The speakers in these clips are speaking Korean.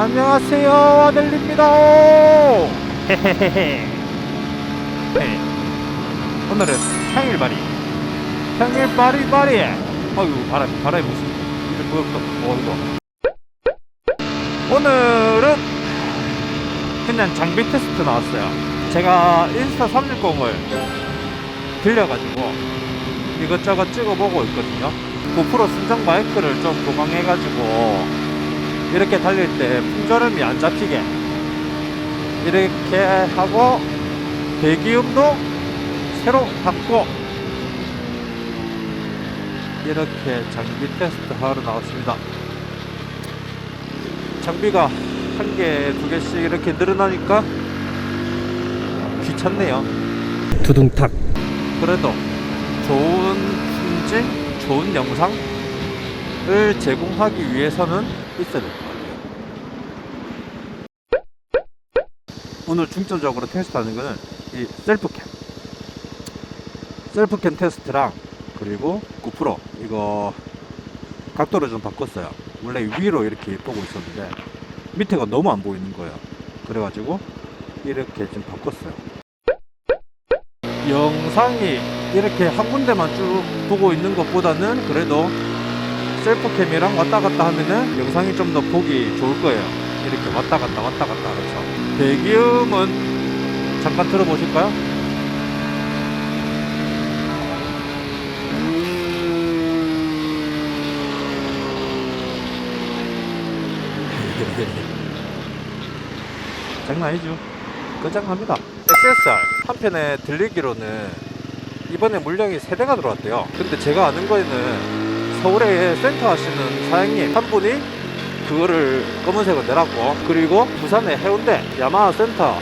안녕하세요 아들입니다. 헤헤헤헤 네. 오늘은 평일바리 평일바리바리 아유 바람 바람이 무슨 이거 뭐야 어 이거 오늘은 그냥 장비 테스트 나왔어요. 제가 인스타 360을 빌려가지고 이것저것 찍어보고 있거든요. 고프로 순정 마이크를 좀 보강해가지고 이렇게 달릴 때 풍절음이 안 잡히게. 이렇게 하고 배기음도 새로 바꿔 이렇게 장비 테스트 하러 나왔습니다. 장비가 한 개, 두 개씩 이렇게 늘어나니까 귀찮네요. 두둥탁. 그래도 좋은 품질, 좋은 영상을 제공하기 위해서는 있어야 될 것 같아요. 오늘 중점적으로 테스트하는 거는 이 셀프캠. 셀프캠 테스트랑 그리고 고프로 이거 각도를 좀 바꿨어요. 원래 위로 이렇게 보고 있었는데 밑에가 너무 안 보이는 거예요. 그래가지고 이렇게 좀 바꿨어요. 영상이 이렇게 한 군데만 쭉 보고 있는 것보다는 그래도 셀프캠이랑 왔다 갔다 하면은 영상이 좀 더 보기 좋을 거예요. 이렇게 왔다 갔다 왔다 갔다 해서 배기음은 잠깐 들어보실까요? 장난 아니죠? 끝장납니다. XSR 한편에 들리기로는 이번에 물량이 3대가 들어왔대요. 근데 제가 아는 거에는 서울에 센터 하시는 사장님 한 분이 그거를 검은색을 내놨고 그리고 부산의 해운대 야마하 센터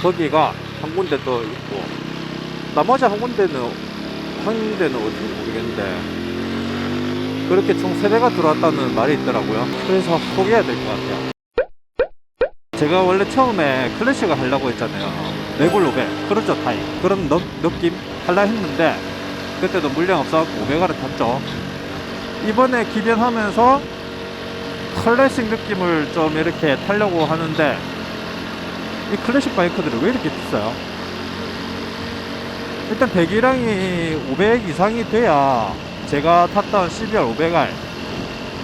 거기가 한 군데 또 있고 나머지 한 군데는 한 군데는 어딘지 모르겠는데 그렇게 총 3대가 들어왔다는 말이 있더라고요. 그래서 포기해야 될 것 같아요. 제가 원래 처음에 클래식을 하려고 했잖아요. 레골로베, 크루저 타입 그런 느, 느낌 하려 했는데 그때도 물량 없어갖고 500원을 탔죠. 이번에 기변하면서 클래식 느낌을 좀 이렇게 타려고 하는데 이 클래식 바이크들이 왜 이렇게 비싸요? 일단 배기량이 500 이상이 돼야 제가 탔던 CBR 500R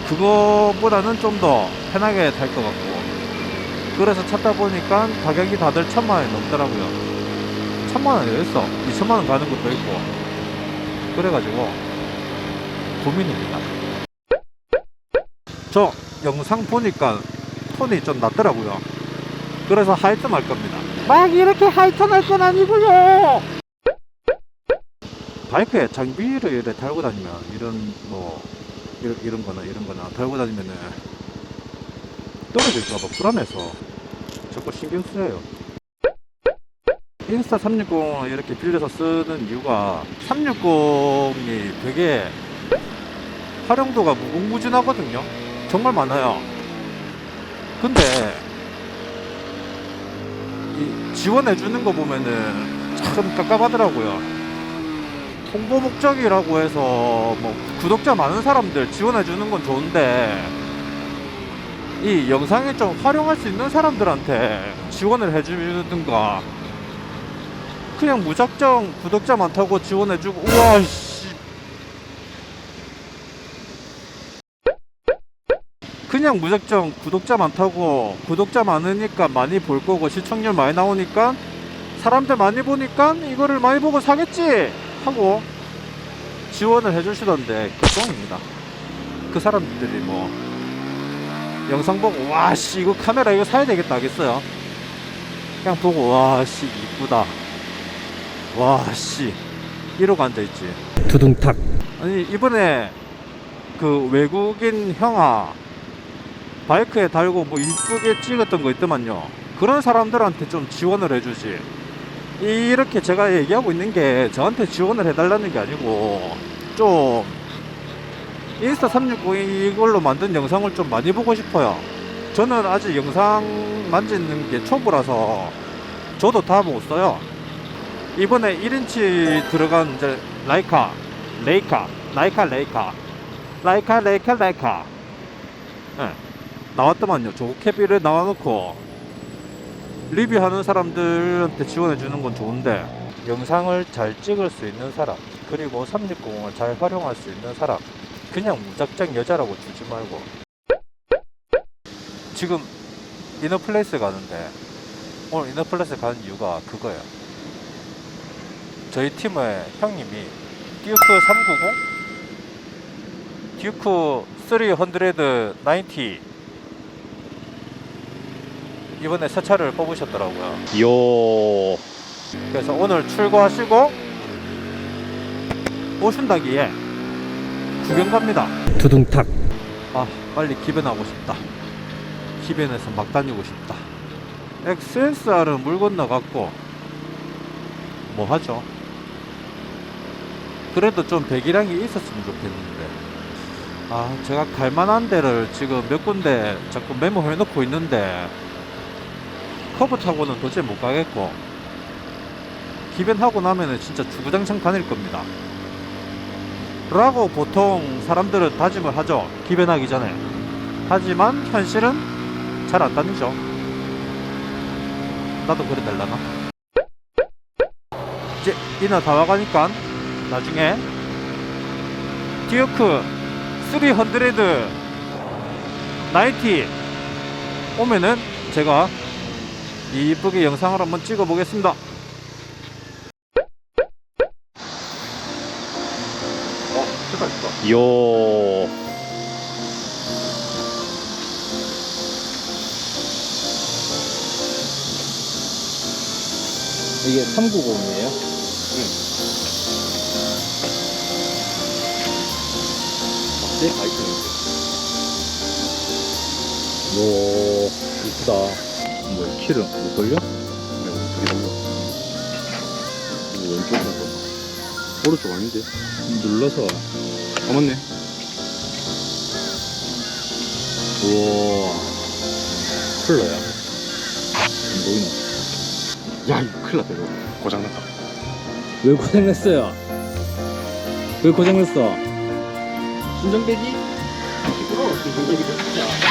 그거보다는 좀 더 편하게 탈 것 같고 그래서 찾다 보니까 가격이 다들 천만 원이 넘더라고요. 천만 원이었어. 이천만 원 가는 것도 있고. 그래가지고 고민입니다. 저 영상 보니까 톤이 좀 낮더라고요. 그래서 하이튼 할 겁니다. 막 이렇게 하이튼 할건 아니고요. 바이크에 장비를 이렇게 달고 다니면 이런 뭐 이런, 이런 거나 이런 거나 달고 다니면은 떨어질까봐 불안해서 자꾸 신경 쓰여요. 인스타 360을 이렇게 빌려서 쓰는 이유가 360이 되게 활용도가 무궁무진하거든요. 정말 많아요. 근데 이 지원해 주는 거 보면은 참 깝깝하더라고요. 홍보 목적이라고 해서 뭐 구독자 많은 사람들 지원해 주는 건 좋은데 이 영상에 좀 활용할 수 있는 사람들한테 지원을 해주든가 그냥 무작정 구독자 많다고 지원해주고 우와 씨 그냥 무작정 구독자 많다고 구독자 많으니까 많이 볼 거고 시청률 많이 나오니까 사람들 많이 보니까 이거를 많이 보고 사겠지 하고 지원을 해주시던데 개똥입니다. 그 사람들이 뭐 영상 보고 와씨 이거 카메라 이거 사야 되겠다 하겠어요? 그냥 보고 와씨 이쁘다. 와씨 이러고 앉아있지. 두둥탁. 아니 이번에 그 외국인 형아 바이크에 달고 뭐 이쁘게 찍었던 거 있더만요. 그런 사람들한테 좀 지원을 해주지. 이렇게 제가 얘기하고 있는 게 저한테 지원을 해달라는 게 아니고 좀 인스타 360 이걸로 만든 영상을 좀 많이 보고 싶어요. 저는 아직 영상 만지는 게 초보라서 저도 다 못 써요. 이번에 1인치 들어간 이제 라이카 레이카 라이카 레이카. 라이카 레이카 라이카. 예. 나왔더만요. 조캡비를 나와놓고 리뷰하는 사람들한테 지원해주는 건 좋은데 영상을 잘 찍을 수 있는 사람 그리고 360을 잘 활용할 수 있는 사람 그냥 무작정 여자라고 주지 말고. 지금 이너플레이스 가는데 오늘 이너플레이스 가는 이유가 그거예요. 저희 팀의 형님이 듀크 390 듀크 390 이번에 새 차를 뽑으셨더라고요. 요. 그래서 오늘 출고하시고 오신다기에 구경 갑니다. 두둥탁. 아 빨리 기변하고 싶다. 기변에서 막 다니고 싶다. XSR은 물 건너갔고 뭐 하죠? 그래도 좀 배기량이 있었으면 좋겠는데. 아 제가 갈만한 데를 지금 몇 군데 자꾸 메모해 놓고 있는데 커브 타고는 도저히 못 가겠고 기변하고 나면은 진짜 주구장창 다닐 겁니다. 라고 보통 사람들은 다짐을 하죠 기변하기 전에. 하지만 현실은 잘 안 다니죠. 나도 그래 될라나? 이제 이나 다 와가니까 나중에 듀크 300 90 오면은 제가 이쁘게 영상을 한번 찍어 보겠습니다 어 색깔 있다 요. 이게 390이에요? 네, 바이크인데. 오, 이쁘다. 키를 못 돌려? 네, 어떻게 돌려? 이거 왼쪽으로. 오른쪽 아닌데? 눌러서. 어, 맞네. 우와. 쿨러야. 안 보이나? 야, 이거 큰일 났다, 이거. 고장났다. 왜 고장냈어요? 왜 고장냈어? 순정배기? 이거 순정배기 진짜.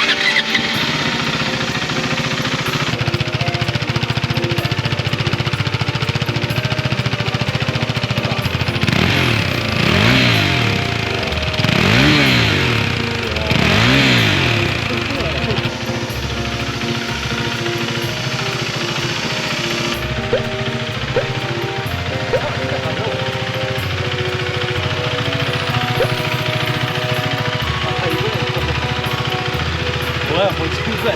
뭐야, 뭐 지금 거야?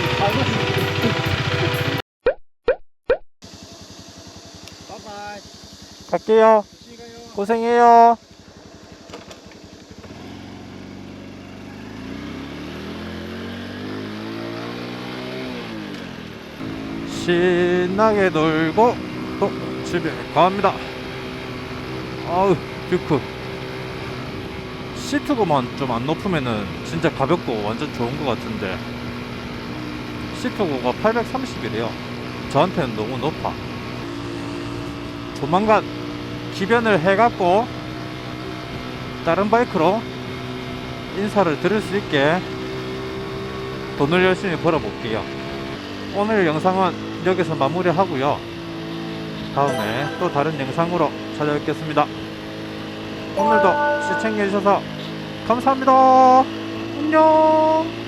갈게요. 고생해요. 신나게 놀고 또 집에 갑니다. 아우 뷰크. 시트고만 좀 안 높으면은 진짜 가볍고 완전 좋은 것 같은데 시트고가 830이래요 저한테는 너무 높아 조만간 기변을 해갖고 다른 바이크로 인사를 드릴 수 있게 돈을 열심히 벌어볼게요. 오늘 영상은 여기서 마무리하고요. 다음에 또 다른 영상으로 찾아뵙겠습니다. 오늘도 시청해주셔서 감사합니다. 안녕.